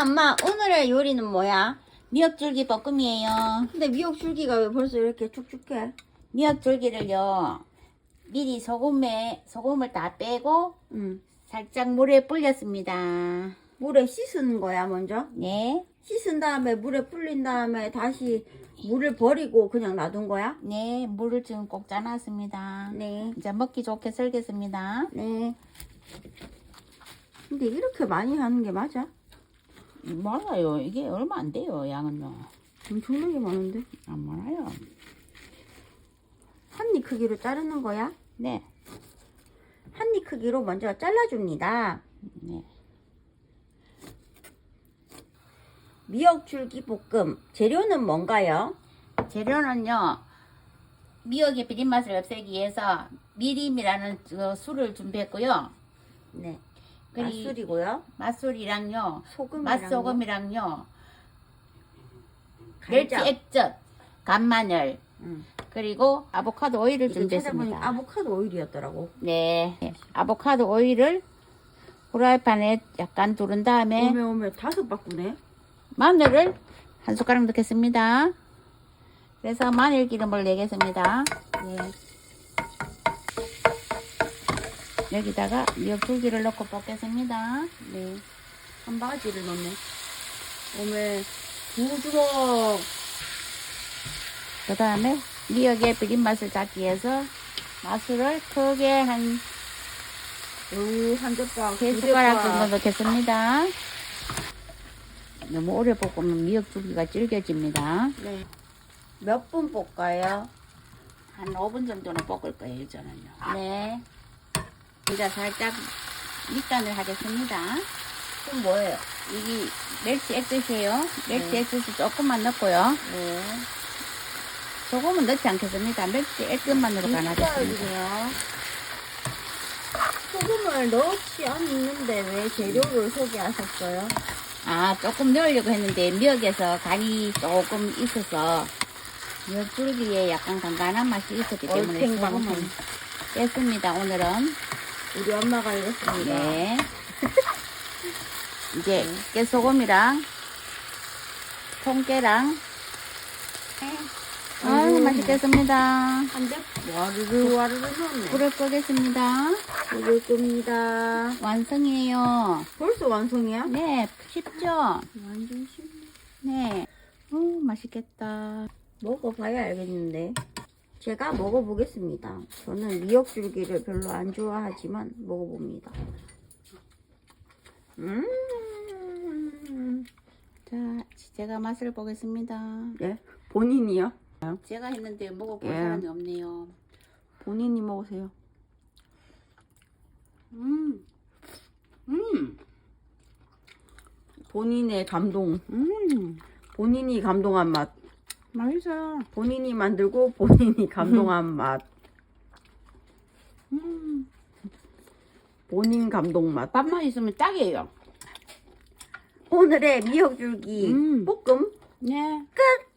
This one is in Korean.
엄마 엄마 오늘의 요리는 뭐야? 미역줄기 볶음이에요. 근데 미역 줄기가 왜 벌써 이렇게 축축해? 미역줄기를요. 미리 소금에 소금을 다 빼고 응. 살짝 물에 불렸습니다. 물에 씻는 거야 먼저? 네, 씻은 다음에 물에 불린 다음에 다시 물을 버리고 그냥 놔둔 거야? 네, 물을 지금 꼭 짜놨습니다. 네. 이제 먹기 좋게 썰겠습니다. 네. 근데 이렇게 많이 하는 게 맞아? 몰라요. 이게 얼마 안 돼요, 양은요. 엄청나게 많은데? 안 많아요. 한 입 크기로 자르는 거야? 네, 한 입 크기로 먼저 잘라줍니다. 네. 미역 줄기 볶음. 재료는 뭔가요? 재료는요. 미역의 비린 맛을 없애기 위해서 미림이라는 그 술을 준비했고요. 네. 그리- 맛술이고요. 맛술이랑요. 소금이랑 맛소금이랑요. 멸치 간장. 액젓, 간마늘, 응. 그리고 아보카도 오일을 준비했습니다. 아보카도 오일이었더라고. 네. 아보카도 오일을 후라이팬에 약간 두른 다음에 오메 오메 다섯 바꾸네. 마늘을 한 숟가락 넣겠습니다. 그래서 마늘 기름을 내겠습니다. 네. 여기다가 미역줄기를 넣고 볶겠습니다. 네. 한 바가지를 넣네. 오메 두 주먹. 그 다음에 미역의 비린 맛을 잡기 위해서 마술을 크게 한 요한 젓가락. 세두 숟가락 정도. 넣겠습니다. 너무 오래 볶으면 미역 줄기가 질겨집니다. 네. 몇 분 볶아요? 한 5분 정도는 볶을 거예요, 저는요. 네. 이제 살짝 밑간을 하겠습니다. 그럼 뭐예요? 이게 멸치 액젓이에요. 멸치 네. 액젓을 조금만 넣고요. 네. 소금은 넣지 않겠습니다. 멸치 액젓만으로 간하겠습니다. 요 소금을 넣지 않는데 왜 재료를 소개하셨어요? 아, 조금 넣으려고 했는데 미역에서 간이 조금 있어서 미역줄기에 약간 간간한 맛이 있었기 때문에 얼탱방탱. 소금은 뺐습니다. 오늘은 우리 엄마가 이랬습니다. 네. 이제 깨소금이랑 통깨랑 아유 아이고. 맛있겠습니다. 한대 와르르 와르르. 불을 끄겠습니다. 불을 끕니다. 완성이에요. 벌써 완성이야? 네, 쉽죠? 완전 쉽네. 네. 오, 맛있겠다. 먹어봐야 알겠는데. 제가 먹어보겠습니다. 저는 미역줄기를 별로 안 좋아하지만 먹어봅니다. 음. 자, 제가 맛을 보겠습니다. 예? 본인이요? 제가 했는데 먹어본 예. 사람이 없네요. 본인이 먹으세요. 음, 음, 본인의 감동. 음, 본인이 감동한 맛. 맛있어요. 본인이 만들고 본인이 감동한 맛. 음, 본인 감동 맛. 밥만 있으면 딱이에요. 오늘의 미역줄기 음. 볶음 네. 끝!